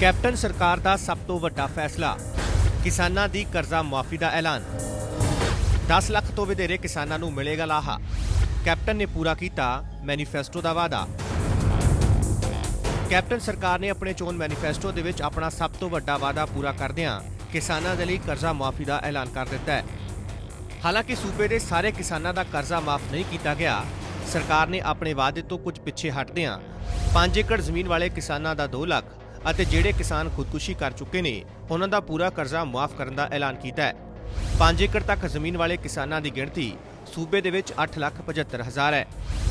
Captain ਸਰਕਾਰ ਦਾ ਸਭ ਤੋਂ ਵੱਡਾ ਫੈਸਲਾ, ਕਿਸਾਨਾਂ ਦੀ ਕਰਜ਼ਾ ਮੁਆਫੀ ਦਾ ਐਲਾਨ। 10 ਲੱਖ ਤੋਂ ਵਧੇਰੇ ਕਿਸਾਨਾਂ ਨੂੰ ਮਿਲੇਗਾ ਲਾਹਾ। ਕੈਪਟਨ ਨੇ ਪੂਰਾ ਕੀਤਾ ਮੈਨੀਫੈਸਟੋ ਦਾ ਵਾਅਦਾ। ਕੈਪਟਨ ਸਰਕਾਰ ਨੇ ਆਪਣੇ ਚੋਣ ਮੈਨੀਫੈਸਟੋ ਦੇ ਵਿੱਚ ਆਪਣਾ ਸਭ ਤੋਂ ਵੱਡਾ ਵਾਅਦਾ ਪੂਰਾ ਕਰਦਿਆਂ ਕਿਸਾਨਾਂ ਦੇ ਲਈ ਕਰਜ਼ਾ ਮੁਆਫੀ ਦਾ ਐਲਾਨ ਕਰ ਦਿੱਤਾ ਹੈ। ਹਾਲਾਂਕਿ ਸੂਬੇ ਦੇ ਸਾਰੇ ਕਿਸਾਨਾਂ ਦਾ ਕਰਜ਼ਾ ਮਾਫ ਨਹੀਂ ਕੀਤਾ ਗਿਆ। ਸਰਕਾਰ ਨੇ ਆਪਣੇ ਵਾਅਦੇ ਤੋਂ ਕੁਝ ਪਿੱਛੇ ਹਟਦਿਆਂ 5 ਏਕੜ ਜ਼ਮੀਨ ਵਾਲੇ ਕਿਸਾਨਾਂ ਦਾ 2 ਲੱਖ ਅਤੇ ਜਿਹੜੇ ਕਿਸਾਨ ਖੁਦਕੁਸ਼ੀ ਕਰ ਚੁੱਕੇ ਨੇ, ਉਹਨਾਂ ਦਾ ਪੂਰਾ ਕਰਜ਼ਾ ਮਾਫ ਕਰਨ ਦਾ ਐਲਾਨ ਕੀਤਾ ਹੈ। 5 ਏਕੜ ਤੱਕ ਜ਼ਮੀਨ ਵਾਲੇ ਕਿਸਾਨਾਂ ਦੀ ਗਿਣਤੀ ਸੂਬੇ ਦੇ ਵਿੱਚ 8 ਲੱਖ 75 ਹਜ਼ਾਰ ਹੈ।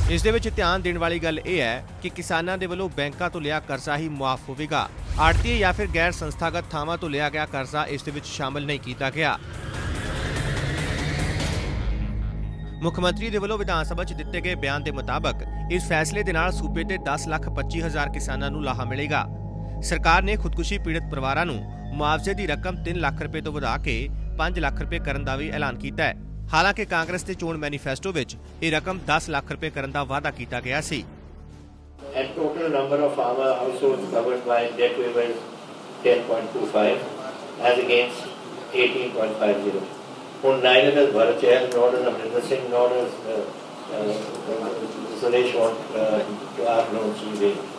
ਇਸ ਦੇ ਵਿੱਚ ਧਿਆਨ ਦੇਣ ਵਾਲੀ ਗੱਲ ਇਹ ਹੈ ਕਿ ਕਿਸਾਨਾਂ ਦੇ ਵੱਲੋਂ ਬੈਂਕਾਂ ਤੋਂ ਲਿਆ ਕਰਜ਼ਾ ਹੀ ਮੁਆਫ ਹੋਵੇਗਾ। ਆੜਤੀ ਜਾਂ ਫਿਰ ਗੈਰ ਸੰਸਥਾਗਤ ਥਾਵਾਂ ਤੋਂ ਲਿਆ ਗਿਆ ਕਰਜ਼ਾ ਇਸ ਦੇ ਵਿੱਚ ਸ਼ਾਮਲ ਨਹੀਂ ਕੀਤਾ ਗਿਆ। ਮੁੱਖ ਮੰਤਰੀ ਦੇ ਵੱਲੋਂ ਵਿਧਾਨ ਸਭਾ 'ਚ ਦਿੱਤੇ ਗਏ ਬਿਆਨ ਦੇ ਮੁਤਾਬਕ ਇਸ ਫੈਸਲੇ ਦੇ ਨਾਲ ਸੂਬੇ ਦੇ 10 ਲੱਖ 25 ਹਜ਼ਾਰ ਕਿਸਾਨਾਂ ਨੂੰ ਲਾਹਾ ਮਿਲੇਗਾ। ਸਰਕਾਰ ਨੇ ਖੁਦਕੁਸ਼ੀ ਪੀੜਤ ਪਰਿਵਾਰਾਂ ਨੂੰ ਮੁਆਵਜ਼ੇ ਦੀ ਰਕਮ 3 ਲੱਖ ਰੁਪਏ ਤੋਂ ਵਧਾ ਕੇ 5 ਲੱਖ ਰੁਪਏ ਕਰਨ ਦਾ ਵੀ ਐਲਾਨ ਕੀਤਾ ਹੈ ਹਾਲਾਂਕਿ ਕਾਂਗਰਸ ਦੇ ਚੋਣ ਮੈਨੀਫੈਸਟੋ ਵਿੱਚ ਇਹ ਰਕਮ 10 ਲੱਖ ਰੁਪਏ ਕਰਨ ਦਾ ਵਾਅਦਾ ਕੀਤਾ ਗਿਆ ਸੀ and total number of farmer households covered by debt waiver is 10.25 as against 18.50. ਹੁਣ neither does Bharat Chahal nor does Amrinder Singh nor does uh, uh, Suresh want uh, to our loans to be waived.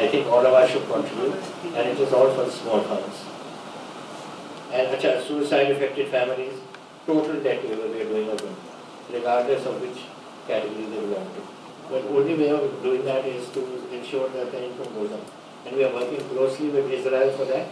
I think all of us should contribute and it is all for small farmers. And acha, suicide affected families, total debt waiver we are doing of them, regardless of which category they belong to. But only way of doing that is to ensure that the income goes up. And we are working closely with Israel for that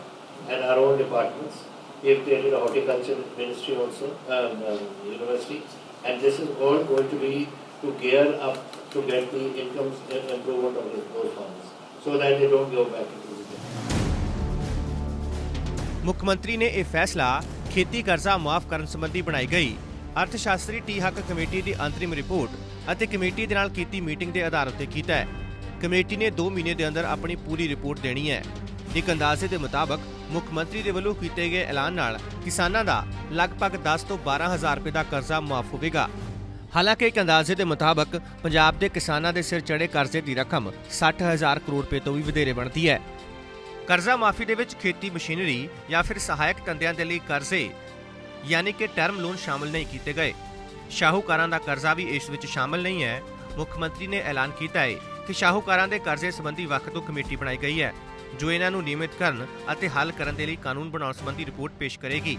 and our own departments. We have created a horticulture ministry also, um, um, university, and this is all going to be to gear up to get the income uh, improvement of those farmers, so that they don't go back into the ਮੁੱਖ ਮੰਤਰੀ ਨੇ ਇਹ ਫੈਸਲਾ ਖੇਤੀ ਕਰਜ਼ਾ ਮਾਫ ਕਰਨ ਸੰਬੰਧੀ ਬਣਾਈ ਗਈ। ਅਰਥ ਸ਼ਾਸਤਰੀ ਟੀ ਹੱਕ ਕਮੇਟੀ ਦੀ ਅੰਤਰਿਮ ਰਿਪੋਰਟ ਅਤੇ ਕਮੇਟੀ ਦੇ ਨਾਲ ਕੀਤੀ ਮੀਟਿੰਗ ਦੇ ਆਧਾਰ ਉੱਤੇ ਕੀਤਾ ਹੈ। ਕਮੇਟੀ ਨੇ 2 ਮਹੀਨੇ ਦੇ ਅੰਦਰ ਆਪਣੀ ਪੂਰੀ ਰਿਪੋਰਟ ਦੇਣੀ ਹੈ। ਇੱਕ ਅੰਦਾਜ਼ੇ ਦੇ ਮੁਤਾਬਕ ਮੁੱਖ ਮੰਤਰੀ ਦੇ ਵੱਲੋਂ ਕੀਤੇ ਗਏ ਐਲਾਨ ਨਾਲ ਕਿਸਾਨਾਂ ਦਾ ਲਗਭਗ 10 ਤੋਂ 12 ਹਜ਼ਾਰ ਰੁਪਏ ਦਾ ਕਰਜ਼ਾ ਮਾਫ ਹੋਵੇਗਾ। ਹਾਲਾਂਕਿ ਇੱਕ ਅੰਦਾਜ਼ੇ ਦੇ ਮੁਤਾਬਕ ਪੰਜਾਬ ਦੇ ਕਿਸਾਨਾਂ ਦੇ ਸਿਰ ਚੜੇ ਕਰਜ਼ੇ ਦੀ ਰਕਮ 60 ਹਜ਼ਾਰ ਕਰੋੜ ਰੁਪਏ ਤੋਂ ਵੀ ਵਧੇਰੇ ਬਣਦੀ ਹੈ। ਕਰਜ਼ਾ ਮਾਫੀ ਦੇ ਵਿੱਚ ਖੇਤੀ ਮਸ਼ੀਨਰੀ ਜਾਂ ਫਿਰ ਸਹਾਇਕ ਧੰਦਿਆਂ ਦੇ ਲਈ ਕਰਜ਼ੇ, ਯਾਨੀ ਕਿ ਟਰਮ ਲੋਨ ਸ਼ਾਮਲ ਨਹੀਂ ਕੀਤੇ ਗਏ। ਸ਼ਾਹੂਕਾਰਾਂ ਦਾ ਕਰਜ਼ਾ ਵੀ ਇਸ ਵਿੱਚ ਸ਼ਾਮਲ ਨਹੀਂ ਹੈ। ਮੁੱਖ ਮੰਤਰੀ ਨੇ ਐਲਾਨ ਕੀਤਾ ਹੈ ਕਿ ਸ਼ਾਹੂਕਾਰਾਂ ਦੇ ਕਰਜ਼ੇ ਸੰਬੰਧੀ ਵੱਖ ਤੋਂ ਕਮੇਟੀ ਬਣਾਈ ਗਈ ਹੈ, ਜੋ ਇਹਨਾਂ ਨੂੰ ਨਿਯਮਿਤ ਕਰਨ ਅਤੇ ਹੱਲ ਕਰਨ ਦੇ ਲਈ ਕਾਨੂੰਨ ਬਣਾਉਣ ਸੰਬੰਧੀ ਰਿਪੋਰਟ ਪੇਸ਼ ਕਰੇਗੀ।